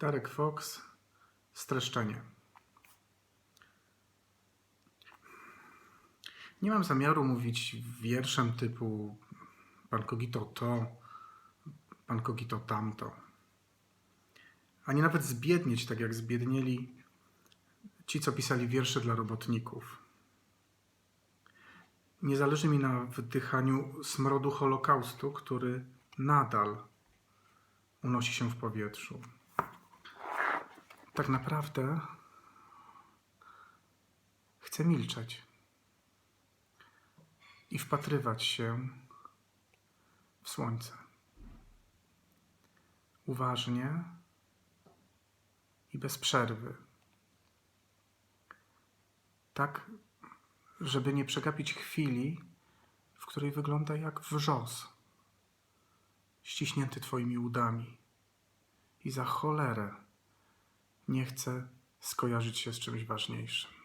Darek Fox, streszczenie. Nie mam zamiaru mówić wierszem typu Pan Kogito to, Pan Kogito tamto. Ani nawet zbiednieć, tak jak zbiednieli ci, co pisali wiersze dla robotników. Nie zależy mi na wdychaniu smrodu Holokaustu, który nadal unosi się w powietrzu. Tak naprawdę chcę milczeć i wpatrywać się w słońce. Uważnie i bez przerwy. Tak, żeby nie przegapić chwili, w której wygląda jak wrzos, ściśnięty Twoimi udami. I za cholerę nie chcę skojarzyć się z czymś ważniejszym.